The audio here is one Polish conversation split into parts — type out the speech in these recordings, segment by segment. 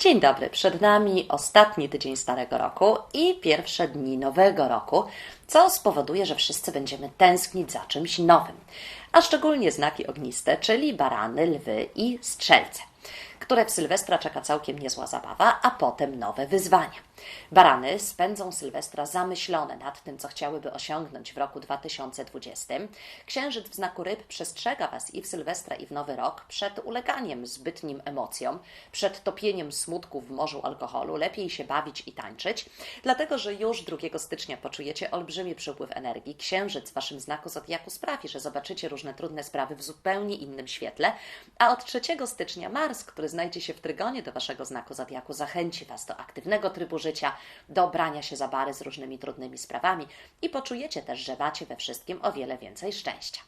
Dzień dobry, przed nami ostatni tydzień Starego Roku i pierwsze dni Nowego Roku, co spowoduje, że wszyscy będziemy tęsknić za czymś nowym, a szczególnie znaki ogniste, czyli barany, lwy i strzelce, które w Sylwestra czeka całkiem niezła zabawa, a potem nowe wyzwania. Barany spędzą Sylwestra zamyślone nad tym, co chciałyby osiągnąć w roku 2020. Księżyc w znaku ryb przestrzega Was i w Sylwestra, i w Nowy Rok przed uleganiem zbytnim emocjom, przed topieniem smutku w morzu alkoholu. Lepiej się bawić i tańczyć, dlatego że już 2 stycznia poczujecie olbrzymi przypływ energii. Księżyc w Waszym znaku zodiaku sprawi, że zobaczycie różne trudne sprawy w zupełnie innym świetle, a od 3 stycznia Mars, który znajdzie się w trygonie do Waszego znaku zodiaku, zachęci Was do aktywnego trybu życia życia, do brania się za bary z różnymi trudnymi sprawami i poczujecie też, że macie we wszystkim o wiele więcej szczęścia.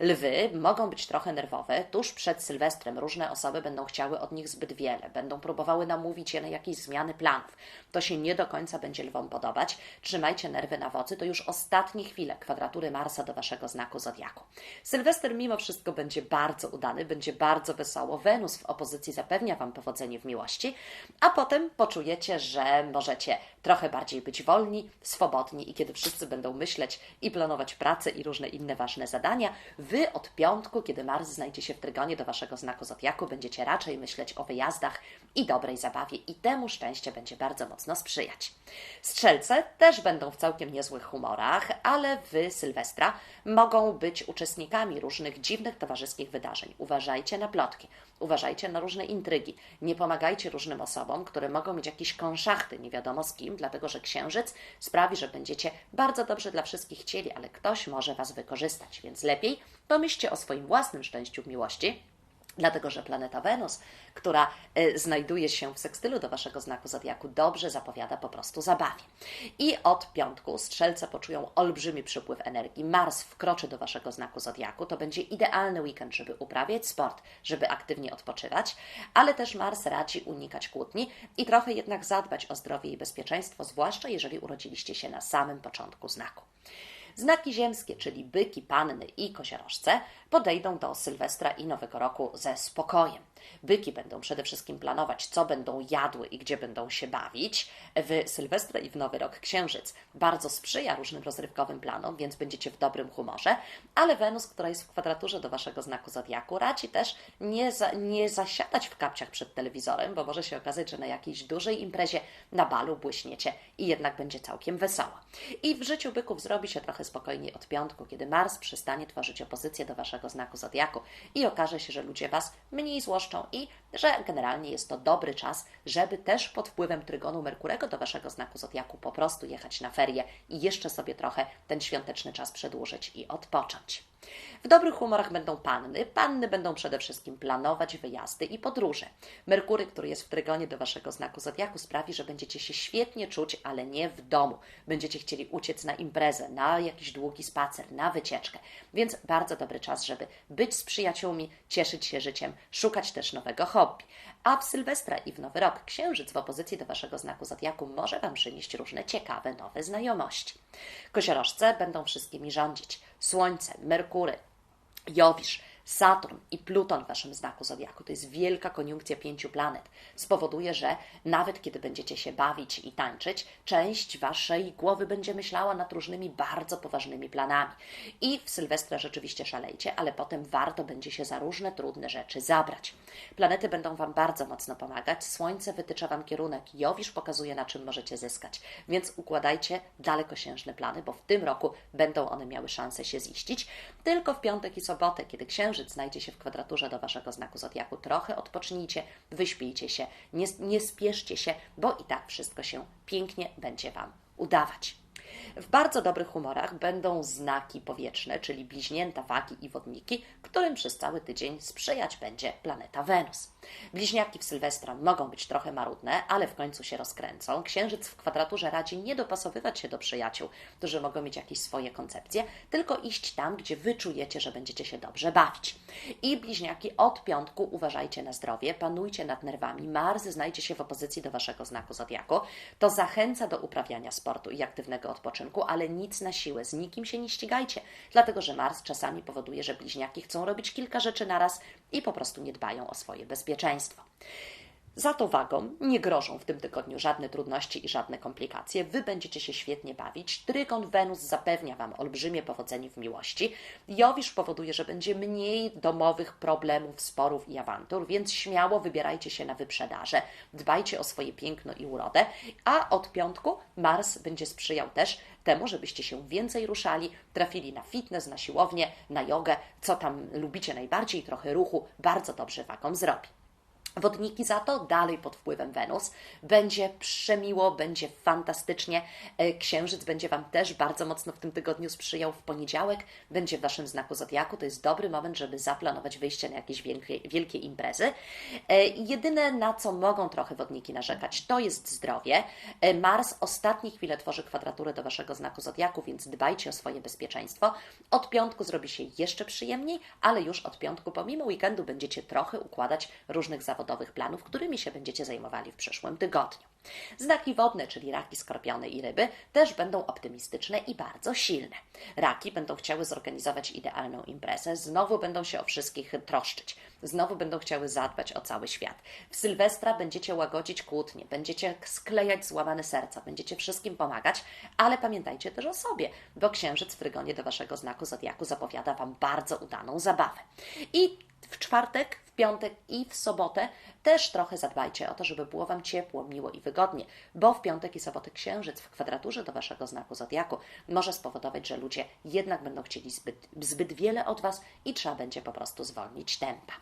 Lwy mogą być trochę nerwowe. Tuż przed Sylwestrem różne osoby będą chciały od nich zbyt wiele, będą próbowały namówić je na jakieś zmiany planów. To się nie do końca będzie lwom podobać. Trzymajcie nerwy na wodzy, to już ostatnie chwile kwadratury Marsa do Waszego znaku zodiaku. Sylwester mimo wszystko będzie bardzo udany, będzie bardzo wesoło. Wenus w opozycji zapewnia Wam powodzenie w miłości, a potem poczujecie, że możecie trochę bardziej być wolni, swobodni i kiedy wszyscy będą myśleć i planować pracę i różne inne ważne zadania, Wy od piątku, kiedy Mars znajdzie się w trygonie do Waszego znaku zodiaku, będziecie raczej myśleć o wyjazdach i dobrej zabawie i temu szczęście będzie bardzo mocno sprzyjać. Strzelce też będą w całkiem niezłych humorach, ale Wy, Sylwestra, mogą być uczestnikami różnych dziwnych towarzyskich wydarzeń. Uważajcie na plotki, uważajcie na różne intrygi, nie pomagajcie różnym osobom, które mogą mieć jakieś konszachty, nie wiadomo z kim, dlatego że księżyc sprawi, że będziecie bardzo dobrze dla wszystkich chcieli, ale ktoś może Was wykorzystać, więc lepiej lepiej, to myślcie o swoim własnym szczęściu w miłości, Dlatego, że planeta Wenus, która y, znajduje się w sekstylu do Waszego znaku zodiaku, dobrze zapowiada po prostu zabawie. I od piątku strzelce poczują olbrzymi przypływ energii. Mars wkroczy do Waszego znaku zodiaku. To będzie idealny weekend, żeby uprawiać sport, żeby aktywnie odpoczywać, ale też Mars radzi unikać kłótni i trochę jednak zadbać o zdrowie i bezpieczeństwo, zwłaszcza jeżeli urodziliście się na samym początku znaku. Znaki ziemskie, czyli byki, panny i koziorożce, podejdą do Sylwestra i Nowego Roku ze spokojem. Byki będą przede wszystkim planować, co będą jadły i gdzie będą się bawić. W Sylwestra i w Nowy Rok Księżyc bardzo sprzyja różnym rozrywkowym planom, więc będziecie w dobrym humorze, ale Wenus, która jest w kwadraturze do Waszego znaku Zodiaku, radzi też nie, za, nie zasiadać w kapciach przed telewizorem, bo może się okazać, że na jakiejś dużej imprezie na balu błyśniecie i jednak będzie całkiem wesoło. I w życiu byków zrobi się trochę spokojniej od piątku, kiedy Mars przestanie tworzyć opozycję do Waszego znaku Zodiaku i okaże się, że ludzie Was mniej złoszczą i że generalnie jest to dobry czas, żeby też pod wpływem trygonu Merkurego do Waszego znaku Zodiaku po prostu jechać na ferie i jeszcze sobie trochę ten świąteczny czas przedłużyć i odpocząć. W dobrych humorach będą panny. Panny będą przede wszystkim planować wyjazdy i podróże. Merkury, który jest w trygonie do Waszego znaku Zodiaku, sprawi, że będziecie się świetnie czuć, ale nie w domu. Będziecie chcieli uciec na imprezę, na jakiś długi spacer, na wycieczkę. Więc bardzo dobry czas, żeby być z przyjaciółmi, cieszyć się życiem, szukać też nowego hobby. A w Sylwestra i w Nowy Rok Księżyc w opozycji do Waszego znaku Zodiaku może Wam przynieść różne ciekawe, nowe znajomości. Koziorożce będą wszystkimi rządzić. Słońce, Merkury, Jowisz, Saturn i Pluton w Waszym znaku zodiaku. To jest wielka koniunkcja pięciu planet. Spowoduje, że nawet kiedy będziecie się bawić i tańczyć, część Waszej głowy będzie myślała nad różnymi bardzo poważnymi planami. I w Sylwestra rzeczywiście szalejcie, ale potem warto będzie się za różne trudne rzeczy zabrać. Planety będą Wam bardzo mocno pomagać. Słońce wytycza Wam kierunek. Jowisz pokazuje, na czym możecie zyskać. Więc układajcie dalekosiężne plany, bo w tym roku będą one miały szansę się ziścić. Tylko w piątek i sobotę, kiedy księżyc księżyc znajdzie się w kwadraturze do Waszego znaku zodiaku, trochę odpocznijcie, wyśpijcie się, nie, nie spieszcie się, bo i tak wszystko się pięknie będzie Wam udawać. W bardzo dobrych humorach będą znaki powietrzne, czyli bliźnięta, wagi i wodniki, którym przez cały tydzień sprzyjać będzie planeta Wenus. Bliźniaki w Sylwestra mogą być trochę marudne, ale w końcu się rozkręcą. Księżyc w kwadraturze radzi nie dopasowywać się do przyjaciół, którzy mogą mieć jakieś swoje koncepcje, tylko iść tam, gdzie wy czujecie, że będziecie się dobrze bawić. I bliźniaki od piątku uważajcie na zdrowie, panujcie nad nerwami. Mars znajdzie się w opozycji do waszego znaku zodiaku. To zachęca do uprawiania sportu i aktywnego odpoczynku, ale nic na siłę, z nikim się nie ścigajcie, dlatego że Mars czasami powoduje, że bliźniaki chcą robić kilka rzeczy naraz i po prostu nie dbają o swoje bezpieczeństwo. Za to wagą nie grożą w tym tygodniu żadne trudności i żadne komplikacje. Wy będziecie się świetnie bawić. Trygon Wenus zapewnia Wam olbrzymie powodzenie w miłości. Jowisz powoduje, że będzie mniej domowych problemów, sporów i awantur, więc śmiało wybierajcie się na wyprzedaże. Dbajcie o swoje piękno i urodę. A od piątku Mars będzie sprzyjał też temu, żebyście się więcej ruszali, trafili na fitness, na siłownię, na jogę, co tam lubicie najbardziej, trochę ruchu, bardzo dobrze Wagom zrobi. Wodniki za to dalej pod wpływem Wenus. Będzie przemiło, będzie fantastycznie. E, Księżyc będzie Wam też bardzo mocno w tym tygodniu sprzyjał. W poniedziałek będzie w Waszym znaku zodiaku. To jest dobry moment, żeby zaplanować wyjście na jakieś wielkie, wielkie imprezy. E, Jedyne, na co mogą trochę wodniki narzekać, to jest zdrowie. E, Mars ostatnie chwile tworzy kwadraturę do Waszego znaku zodiaku, więc dbajcie o swoje bezpieczeństwo. Od piątku zrobi się jeszcze przyjemniej, ale już od piątku, pomimo weekendu, będziecie trochę układać różnych zawodowych planów, którymi się będziecie zajmowali w przyszłym tygodniu. Znaki wodne, czyli raki, skorpiony i ryby, też będą optymistyczne i bardzo silne. Raki będą chciały zorganizować idealną imprezę, znowu będą się o wszystkich troszczyć, znowu będą chciały zadbać o cały świat. W Sylwestra będziecie łagodzić kłótnie, będziecie sklejać złamane serca, będziecie wszystkim pomagać, ale pamiętajcie też o sobie, bo księżyc w trygonie do waszego znaku zodiaku zapowiada wam bardzo udaną zabawę. I w czwartek, piątek i w sobotę też trochę zadbajcie o to, żeby było Wam ciepło, miło i wygodnie, bo w piątek i sobotę księżyc w kwadraturze do Waszego znaku zodiaku może spowodować, że ludzie jednak będą chcieli zbyt, zbyt wiele od Was i trzeba będzie po prostu zwolnić tempa.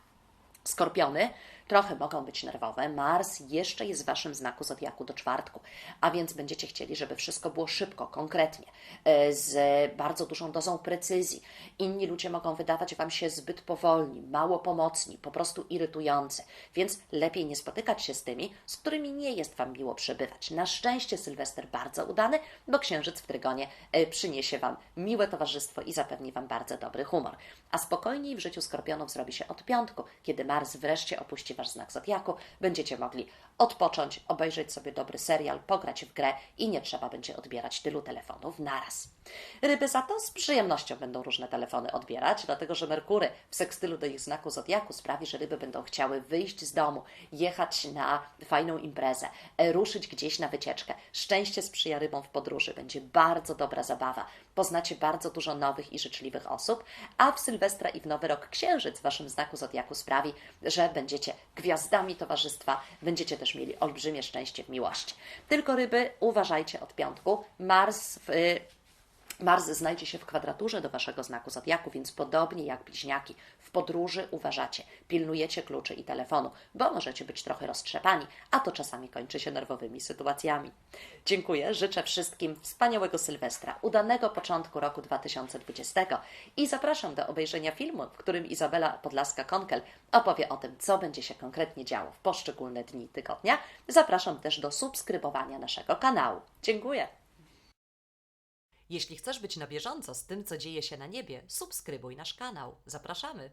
Skorpiony trochę mogą być nerwowe. Mars jeszcze jest w Waszym znaku zodiaku do czwartku, a więc będziecie chcieli, żeby wszystko było szybko, konkretnie, e, z bardzo dużą dozą precyzji. Inni ludzie mogą wydawać Wam się zbyt powolni, mało pomocni, po prostu irytujący, więc lepiej nie spotykać się z tymi, z którymi nie jest Wam miło przebywać. Na szczęście Sylwester bardzo udany, bo Księżyc w Trygonie e, przyniesie Wam miłe towarzystwo i zapewni Wam bardzo dobry humor. A spokojniej w życiu Skorpionów zrobi się od piątku, kiedy Mars wreszcie opuści Wasz znak zodiaku, będziecie mogli odpocząć, obejrzeć sobie dobry serial, pograć w grę i nie trzeba będzie odbierać tylu telefonów naraz. Ryby za to z przyjemnością będą różne telefony odbierać, dlatego że Merkury w sekstylu do ich znaku zodiaku sprawi, że ryby będą chciały wyjść z domu, jechać na fajną imprezę, e, ruszyć gdzieś na wycieczkę. Szczęście sprzyja rybom w podróży, będzie bardzo dobra zabawa. Poznacie bardzo dużo nowych i życzliwych osób, a w Sylwestra i w Nowy Rok Księżyc w Waszym znaku zodiaku sprawi, że będziecie gwiazdami towarzystwa, będziecie też mieli olbrzymie szczęście w miłości. Tylko ryby, uważajcie od piątku. Mars w Mars znajdzie się w kwadraturze do Waszego znaku zodiaku, więc podobnie jak bliźniaki, w podróży uważacie, pilnujecie kluczy i telefonu, bo możecie być trochę roztrzepani, a to czasami kończy się nerwowymi sytuacjami. Dziękuję, życzę wszystkim wspaniałego Sylwestra, udanego początku roku 2020 i zapraszam do obejrzenia filmu, w którym Izabela Podlaska-Konkel opowie o tym, co będzie się konkretnie działo w poszczególne dni tygodnia. Zapraszam też do subskrybowania naszego kanału. Dziękuję. Jeśli chcesz być na bieżąco z tym, co dzieje się na niebie, subskrybuj nasz kanał. Zapraszamy!